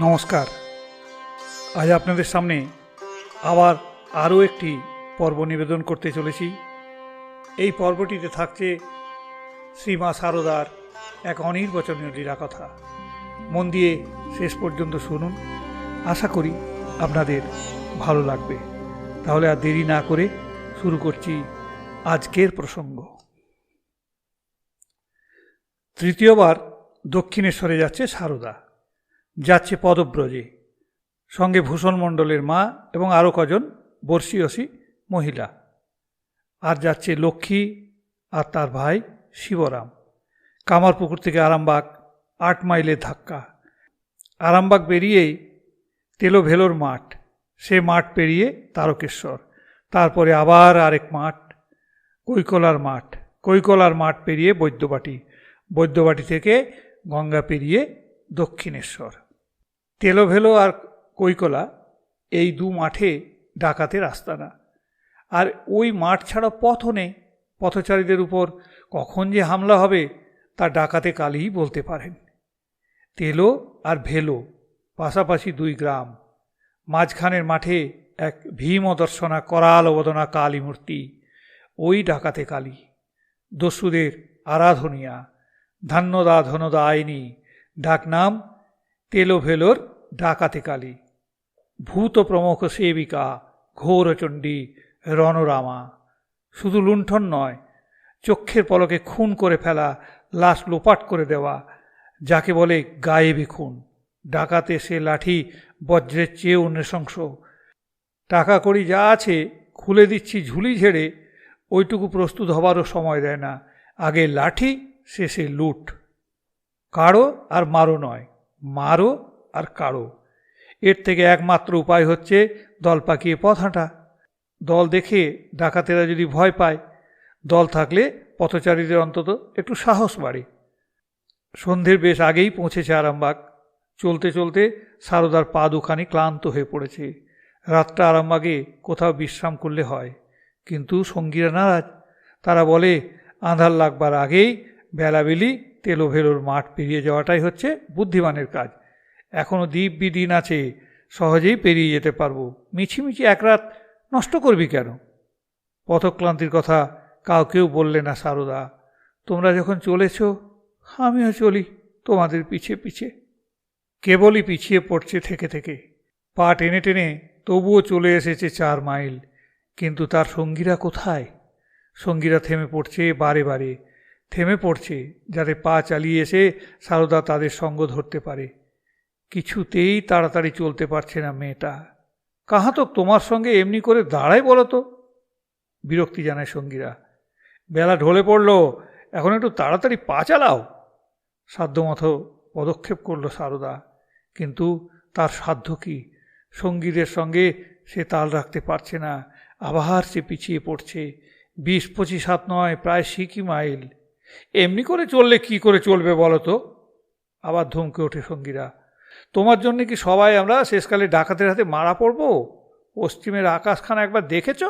নমস্কার। আজ আপনাদের সামনে আবার আরও একটি পর্ব নিবেদন করতে চলেছি। এই পর্বটিতে থাকছে শ্রীমা সারদার এক অনির্বচনীয় লীলা কথা। মন দিয়ে শেষ পর্যন্ত শুনুন। আশা করি আপনাদের ভালো লাগবে। তাহলে আর দেরি না করে শুরু করছি আজকের প্রসঙ্গ। তৃতীয়বার দক্ষিণেশ্বরে যাচ্ছে সারদা। যাচ্ছে পদব্রজে। সঙ্গে ভূষণ মণ্ডলের মা এবং আরও কজন বর্ষীয়সী মহিলা। আর যাচ্ছে লক্ষ্মী আর তার ভাই শিবরাম। কামারপুকুর থেকে আরামবাগ, আট মাইলের ধাক্কা। আরামবাগ পেরিয়েই তেলোভেলোর মাঠ। সে মাঠ পেরিয়ে তারকেশ্বর। তারপরে আবার আরেক মাঠ, কৈকলার মাঠ। কৈকলার মাঠ পেরিয়ে বৈদ্যবাটি। বৈদ্যবাটি থেকে গঙ্গা পেরিয়ে দক্ষিণেশ্বর। তেলোভেলো আর কৈকলা এই দু মাঠে ডাকাতে রাস্তা না। আর ওই মাঠ ছাড়া পথও নেই। পথচারীদের উপর কখন যে হামলা হবে তা ডাকাতে কালই বলতে পারেন। তেলো আর ভেলো, পাশাপাশি দুই গ্রাম। মাঝখানের মাঠে এক ভীম দর্শনা করাল অবদনা কালী মূর্তি, ওই ডাকাতে কালী। দস্যুদের আরাধনিয়া, ধান্যদা ধনদা আইনি, ডাকনাম তেলোভেলোর ডাকাতে কালী, ভূত প্রমুখ সেবিকা, ঘোরচণ্ডী, রণরামা। শুধু লুণ্ঠন নয়, চক্ষের পলকে খুন করে ফেলা, লাশ লোপাট করে দেওয়া, যাকে বলে গায়েবী খুন। ডাকাতে সে লাঠি, বজ্রের চেয়েও নৃশংস। টাকা কড়ি যা আছে, খুলে দিচ্ছি ঝুলি ঝেড়ে, ওইটুকু প্রস্তুত হবারও সময় দেয় না। আগে লাঠি, শেষে লুট। কারও আর মারো নয়। মারো আর কাড়ো। এর থেকে একমাত্র উপায় হচ্ছে দল পাকিয়ে পথ হাঁটা। দল দেখে ডাকাতেরা যদি ভয় পায়, দল থাকলে পথচারীদের অন্তত একটু সাহস বাড়ে। সন্ধ্যের বেশ আগেই পৌঁছেছে আরামবাগ। চলতে চলতে সারদার পা দুখানি ক্লান্ত হয়ে পড়েছে। রাতটা আরামবাগে কোথাও বিশ্রাম করলে হয়। কিন্তু সঙ্গীরা নারাজ। তারা বলে, আঁধার লাগবার আগেই বেলাবেলি তেলোভেলোর মাঠ পেরিয়ে যাওয়াটাই হচ্ছে বুদ্ধিমানের কাজ। এখনও দিব্যি দিন আছে, সহজেই পেরিয়ে যেতে পারব। মিছিমিছি এক রাত নষ্ট করবি কেন? পথক্লান্তির কথা কাউকেও বললে না সারদা। তোমরা যখন চলেছ, আমিও চলি তোমাদের পিছে পিছে। কেবলই পিছিয়ে পড়ছে থেকে থেকে। পা টেনে টেনে তবুও চলে এসেছে চার মাইল। কিন্তু তার সঙ্গীরা কোথায়? সঙ্গীরা থেমে পড়ছে বারে বারে। থেমে পড়ছে যাতে পা চালিয়ে এসে সারদা তাদের সঙ্গ ধরতে পারে। কিছুতেই তাড়াতাড়ি চলতে পারছে না মেয়েটা। কাহা তো তোমার সঙ্গে এমনি করে দাঁড়ায় বলো তো? বিরক্তি জানায় সঙ্গীরা। বেলা ঢলে পড়ল, এখন একটু তাড়াতাড়ি পা চালাও। সাধ্যমতো পদক্ষেপ করল সারদা, কিন্তু তার সাধ্য কি? সঙ্গীদের সঙ্গে সে তাল রাখতে পারছে না, আবার সে পিছিয়ে পড়ছে। বিশ পঁচিশ হাত নয়, প্রায় সিকি মাইল। এমনি করে চললে কি করে চলবে বলো তো? আবার ধমকে ওঠে সঙ্গীরা। তোমার জন্য কি সবাই আমরা শেষকালে ডাকাতের হাতে মারা পড়ব? পশ্চিমের আকাশখানা একবার দেখেছ?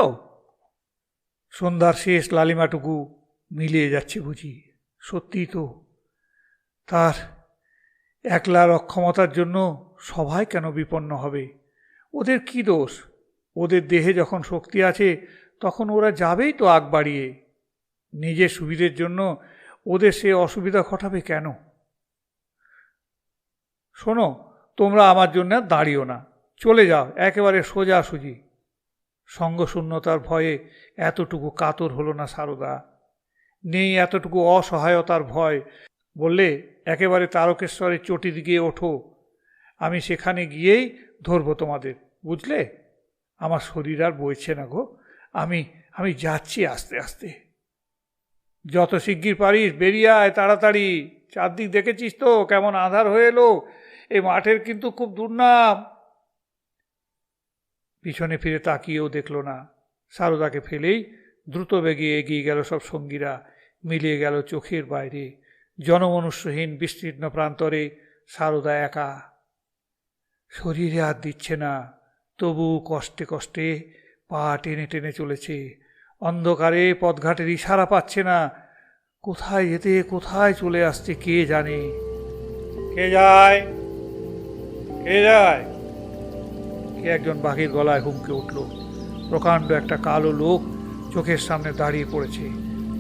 সন্ধ্যার শেষ লালিমাটুকু মিলিয়ে যাচ্ছে বুঝি। সত্যিই তো। তার একলার অক্ষমতার জন্য সবাই কেন বিপন্ন হবে? ওদের কি দোষ? ওদের দেহে যখন শক্তি আছে, তখন ওরা যাবেই তো আগ বাড়িয়ে। নিজের সুবিধের জন্য ওদের সে অসুবিধা ঘটাবে কেন? শোনো, তোমরা আমার জন্য দাঁড়িও না। চলে যাও, একেবারে সোজাসুজি সঙ্গশূন্যতার ভয়ে এতটুকু কাতর হলো না সারদা। নেই এতটুকু অসহায়তার ভয়। বললে, একেবারে তারকেশ্বরের চটি দিকে ওঠো। আমি সেখানে গিয়েই ধরবো তোমাদের, বুঝলে? আমার শরীর আর বইছে না গো। আমি আমি যাচ্ছি আস্তে আস্তে। যত শিগগির পারিস বেরিয়ে আয় তাড়াতাড়ি। চারদিক দেখেছিস তো? কেমন আধার হয়ে এলো? এই মাঠের কিন্তু খুব দুর্নাম। পিছনে ফিরে তাকিয়েও দেখল না। সারদাকে ফেলেই দ্রুত বেগে এগিয়ে গেল সব সঙ্গীরা। মিলিয়ে গেল চোখের বাইরে। জনমনুষ্যহীন, বিস্তীর্ণ প্রান্তরে সারদা একা। শরীরে আর দিচ্ছে না। তবু কষ্টে কষ্টে পা টেনে টেনে চলেছে। অন্ধকারে পথঘাটের ইশারা পাচ্ছে না। কোথায় যেতে কোথায় চলে আসছে, কে জানে? কে যায়? কে যায়? কে একজন বাঘের গলায় হুমকে উঠল? প্রকাণ্ড একটা কালো লোক চোখের সামনে দাঁড়িয়ে পড়েছে।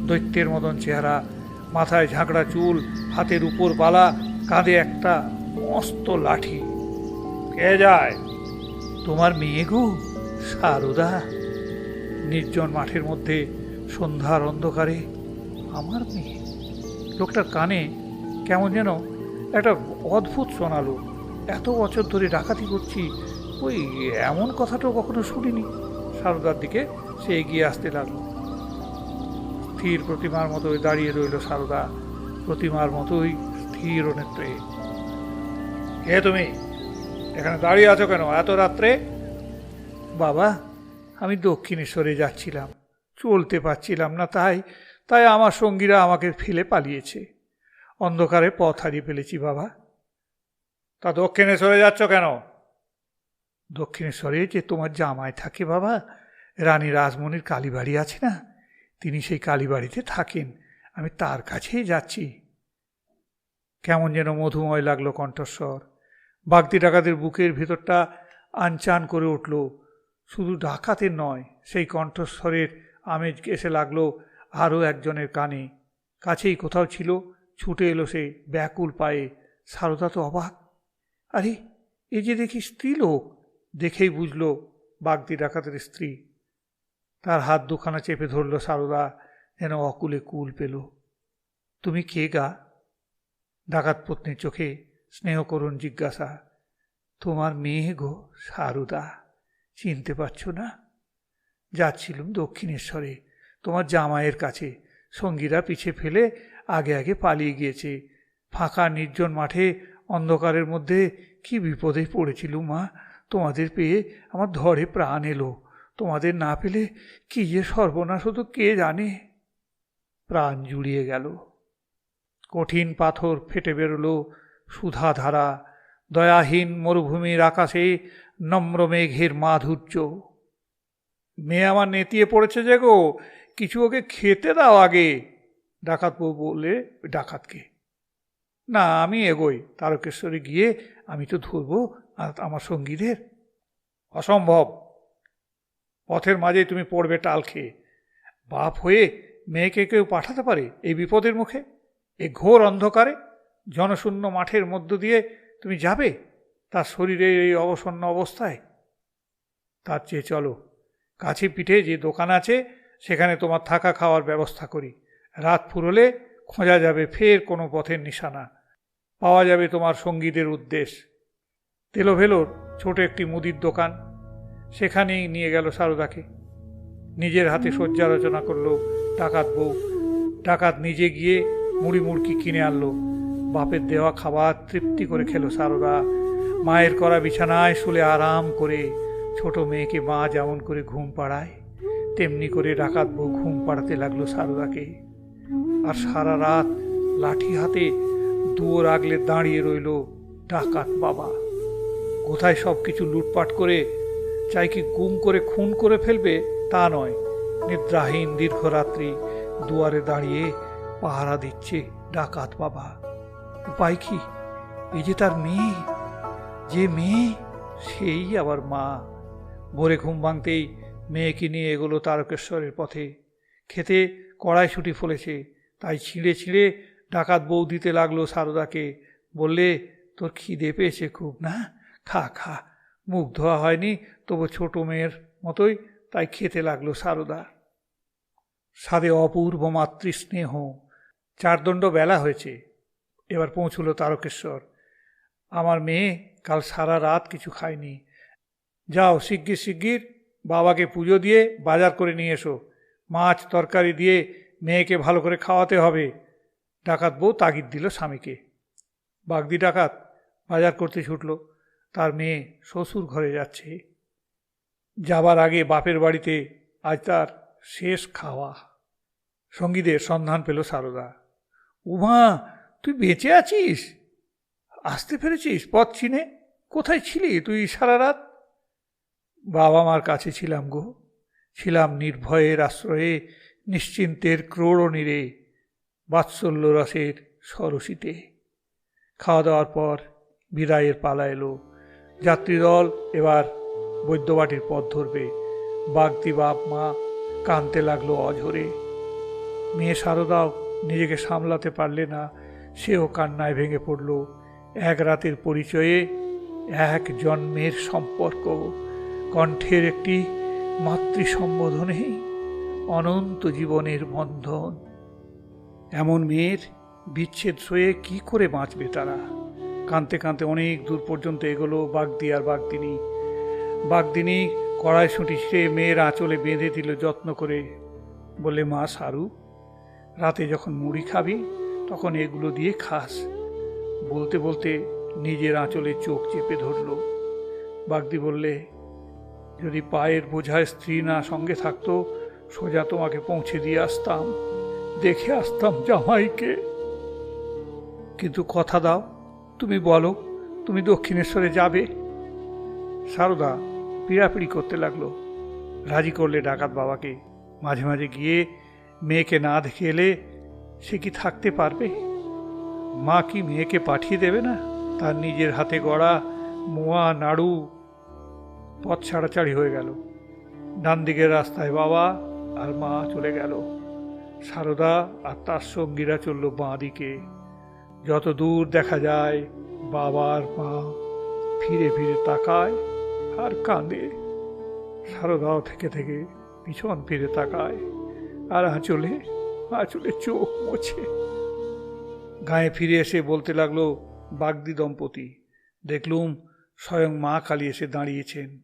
দৈত্যের মতন চেহারা, মাথায় ঝাঁকড়া চুল, হাতের উপর বালা, কাঁধে একটা মস্ত লাঠি। কে যায়? তোমার মেয়ে গো, সারদা। নির্জন মাঠের মধ্যে সন্ধ্যার অন্ধকারে আমার মেয়ে। লোকটার কানে কেমন যেন একটা অদ্ভুত শোনালো। এত বছর ধরে ডাকাতি করছি, ওই এমন কথাটাও কখনো শুনিনি। সারদার দিকে সে এগিয়ে আসতে লাগল। স্থির প্রতিমার মতোই দাঁড়িয়ে রইল সারদা। প্রতিমার মতোই স্থির নেত্রে। কে তুমি, এখানে দাঁড়িয়ে আছো কেন? এত রাত্রে? বাবা আমি দক্ষিণেশ্বরে যাচ্ছিলাম। চলতে পারছিলাম না তাই তাই আমার সঙ্গীরা আমাকে ফেলে পালিয়েছে। অন্ধকারে পথ হারিয়ে ফেলেছি, বাবা। তা দক্ষিণেশ্বরে যাচ্ছ কেন? দক্ষিণেশ্বরে যে তোমার জামাই থাকে, বাবা, রানী রাজমণির কালীবাড়ি আছে না? তিনি সেই কালীবাড়িতে থাকেন। আমি তার কাছেই যাচ্ছি। কেমন যেন মধুময় লাগল কণ্ঠস্বর। বাগদি ডাকাতের বুকের ভিতরটা আনচান করে উঠল। শুধু ডাকাতের নয়, সেই কণ্ঠস্বরের আমেজ এসে লাগল আরও একজনের কানে। কাছেই কোথাও ছিল, ছুটে এলো সে ব্যাকুল পায়ে। সারদা তো অবাক। আরে, এ যে দেখি স্ত্রী লোক দেখেই বুঝলো বাগদি ডাকাতের স্ত্রী। তার হাত দুখানা চেপে ধরল সারদা, যেন অকুলে কুল পেল। তুমি কে গা? ডাকাত পত্নীর চোখে স্নেহ করুন জিজ্ঞাসা। তোমার মেয়ে গো সারদা। চিনতে পারছ না? যাচ্ছিলুম দক্ষিণেশ্বরে। তোমার জামাইয়ের কাছে। সঙ্গীরা পিছে ফেলে আগে আগে পালিয়ে গিয়েছে। ফাঁকা নির্জন মাঠে অন্ধকারের মধ্যে কি বিপদে পড়েছিলুম মা? তোমাদের পেয়ে আমার ধরে প্রাণ এলো। তোমাদের না পেলে কি যে সর্বনাশ হতো কে জানে? প্রাণ জুড়িয়ে গেল। কঠিন পাথর ফেটে বেরোলো সুধাধারা। দয়াহীন মরুভূমির আকাশে নম্র মেঘের মাধুর্য। মেয়ে আমার নেতিয়ে পড়েছে যে গো, কিছু ওকে খেতে দাও আগে। ডাকাত বউ বলে ডাকাতকে। না, আমি এগোই, তারকেশ্বরে গিয়ে আমি তো ধরবো আমার সঙ্গীদের। অসম্ভব। পথের মাঝে তুমি পড়বে টাল খেয়ে। বাপ হয়ে মেয়েকে কেউ পাঠাতে পারে এই বিপদের মুখে? এই ঘোর অন্ধকারে, জনশূন্য মাঠের মধ্য দিয়ে তুমি যাবে? তার শরীরের এই অবসন্ন অবস্থায়? তার চেয়ে চলো, কাছে পিঠে যে দোকান আছে, সেখানে তোমার থাকা খাওয়ার ব্যবস্থা করি। রাত ফুরলে খোঁজা যাবে ফের কোনো পথের নিশানা। পাওয়া যাবে তোমার সঙ্গীদের উদ্দেশ্য তেলোভেলোর ছোট একটি মুদির দোকান, সেখানেই নিয়ে গেল সারদাকে। নিজের হাতে শয্যা রচনা করল ডাকাত বউ। ডাকাত নিজে গিয়ে মুড়ি মুড়কি কিনে আনলো। বাপের দেওয়া খাবার তৃপ্তি করে খেলো সারদা। মায়ের করা বিছানায় শুলে আরাম করে ছোট মেয়েকে মা যেমন করে ঘুম পাড়ায়, তেমনি করে ডাকাত বউ ঘুম পাড়াতে লাগল সারদাকে। আর সারা রাত লাঠি হাতে দুয়োর আগলে দাঁড়িয়ে রইল ডাকাত বাবা। কোথায় সব কিছু লুটপাট করে, চাই কি গুম করে, খুন করে ফেলবে, তা নয়। নিদ্রাহীন দীর্ঘরাত্রি দুয়ারে দাঁড়িয়ে পাহারা দিচ্ছে ডাকাত বাবা। উপায় কি? এই যে তার মেয়ে যে মেয়ে, সেই আবার মা। ভোরে ঘুম ভাঙতেই মেয়েকে নিয়ে এগোলো তারকেশ্বরের পথে। খেতে কড়াইশুটি ফলেছে, তাই ছিঁড়ে ছিঁড়ে ডাকাত বউ দিতে লাগল সারদাকে। বললে, তোর খিদে পেয়েছে খুব, না? খা খা। মুখ ধোয়া হয়নি, তবু ছোট মেয়ের মতোই তাই খেতে লাগল সারদা। স্বাদে অপূর্ব মাতৃস্নেহ। চারদণ্ড বেলা হয়েছে, এবার পৌঁছল তারকেশ্বর। আমার মেয়ে কাল সারা রাত কিছু খায়নি। যাও শিগগির শিগগির। বাবাকে পুজো দিয়ে বাজার করে নিয়ে এসো। মাছ তরকারি দিয়ে মেয়েকে ভালো করে খাওয়াতে হবে। ডাকাত বউ তাগিদ দিল স্বামীকে। বাগদি ডাকাত বাজার করতে ছুটল। তার মেয়ে শ্বশুর ঘরে যাচ্ছে। যাবার আগে বাপের বাড়িতে আজ তার শেষ খাওয়া। সঙ্গীদের সন্ধান পেল সারদা। উমা, তুই বেঁচে আছিস? আসতে পেরেছিস? পথ চিনে। কোথায় ছিলি তুই সারা রাত? বাবা মার কাছে ছিলাম গো। ছিলাম নির্ভয়ের আশ্রয়ে, নিশ্চিন্তের ক্রোড়নীরে বাৎসল্য রসের সরসিতে। খাওয়া দাওয়ার পর বিদায়ের পালা এলো। যাত্রীদল এবার বৈদ্যবাটির পথ ধরবে। বাগদি বাপ, মা কানতে লাগল অঝরে। মেয়ে শারদাও নিজেকে সামলাতে পারলে না, সেও কান্নায় ভেঙে পড়ল। এক রাতের পরিচয়ে এক জন্মের সম্পর্ক। কণ্ঠের একটি মাতৃ সম্বোধনেই অনন্ত জীবনের বন্ধন। এমন মেয়ের বিচ্ছেদ সয়ে কি করে বাঁচবে তারা? কাঁদতে কাঁদতে অনেক দূর পর্যন্ত এগোলো বাগদি আর বাগদিনী। বাগদিনী কড়াইশুঁটি ছিঁড়ে মেয়ের আঁচলে বেঁধে দিল যত্ন করে। বলে, মা সারু, রাতে যখন মুড়ি খাবি, তখন এগুলো দিয়ে খাস। বলতে বলতে নিজের আঁচলে চোখ চেপে ধরল। বাগদি বললে, যদি পায়ের বোঝায় স্ত্রী না সঙ্গে থাকতো, সোজা তোমাকে পৌঁছে দিয়ে আসতাম। দেখে আসতাম জামাইকে। কিন্তু কথা দাও, তুমি বলো, তুমি দক্ষিণেশ্বরে যাবে? সারদা পিড়াপিড়ি করতে লাগল। রাজি করলে ডাকাত বাবাকে। মাঝে মাঝে গিয়ে মেয়েকে না দেখে এলে সে কি থাকতে পারবে? মা কি মেয়েকে পাঠিয়ে দেবে না? তার নিজের হাতে গড়া মোয়া, নাড়ু পথ ছাড়াছাড়ি হয়ে গেল। ডান দিকের রাস্তায় বাবা আর মা চলে গেল। সারদা আর তার সঙ্গীরা চলল বাঁ দিকে। যত দূর দেখা যায় বাবার মা ফিরে ফিরে তাকায় আর কাঁদে। সারদাও থেকে থেকে পিছন ফিরে তাকায় আর আঁচলে আঁচলে চোখ মোছে। গায়ে ফিরে এসে বলতে লাগল, বাগদি দম্পতি, দেখলুম স্বয়ং মা কালী এসে দাঁড়িয়েছেন।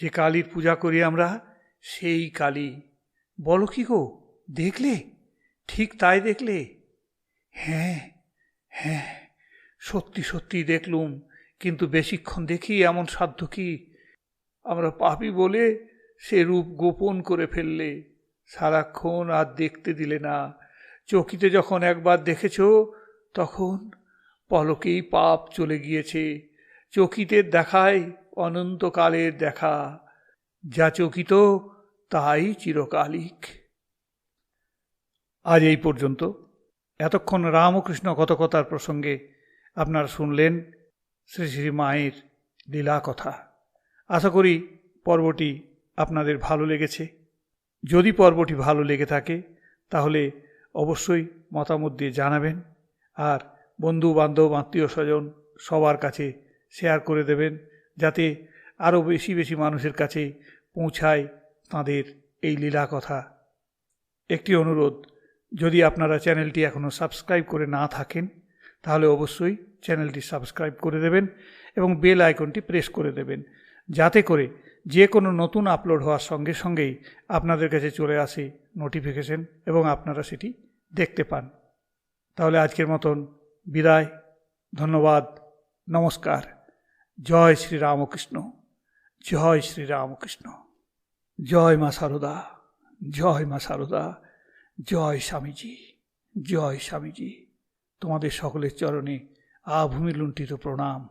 যে কালীর পূজা করি আমরা, সেই কালী। বলো কি গো, দেখলে? ঠিক তাই দেখলে? হ্যাঁ হ্যাঁ সত্যি সত্যি দেখলুম, কিন্তু বেশিক্ষণ দেখি এমন সাধ্য কি? আমরা পাপি বলে সে রূপ গোপন করে ফেললে, সারাক্ষণ আর দেখতে দিলে না। চকিতে যখন একবার দেখেছ তখন পলকেই পাপ চলে গিয়েছে চকিতের দেখায় অনন্তকালের দেখা। যা চকিত তাই চিরকালিক। আজ এই পর্যন্ত। এতক্ষণ রামকৃষ্ণ কথকতার প্রসঙ্গে আপনারা শুনলেন শ্রী শ্রী মায়ের লীলা কথা। আশা করি পর্বটি আপনাদের ভালো লেগেছে। যদি পর্বটি ভালো লেগে থাকে, তাহলে অবশ্যই মতামত দিয়ে জানাবেন। আর বন্ধু বান্ধব আত্মীয় স্বজন সবার কাছে শেয়ার করে দেবেন যাতে আরও বেশি বেশি মানুষের কাছে পৌঁছায় তাঁদের এই লীলা কথা। একটি অনুরোধ, যদি আপনারা চ্যানেলটি এখনও সাবস্ক্রাইব করে না থাকেন, তাহলে অবশ্যই চ্যানেলটি সাবস্ক্রাইব করে দেবেন এবং বেল আইকনটি প্রেস করে দেবেন, যাতে করে যে কোনো নতুন আপলোড হওয়ার সঙ্গে সঙ্গেই আপনাদের কাছে চলে আসে নোটিফিকেশন এবং আপনারা সেটি দেখতে পান। তাহলে আজকের মতন বিদায়, ধন্যবাদ, নমস্কার। জয় শ্রী রামকৃষ্ণ, জয় শ্রী রামকৃষ্ণ, জয় মা সারদা, জয় মা সারদা, জয় স্বামীজি জয় স্বামীজি। তোমাদের সকলের চরণে আভূমি লুণ্ঠিত প্রণাম।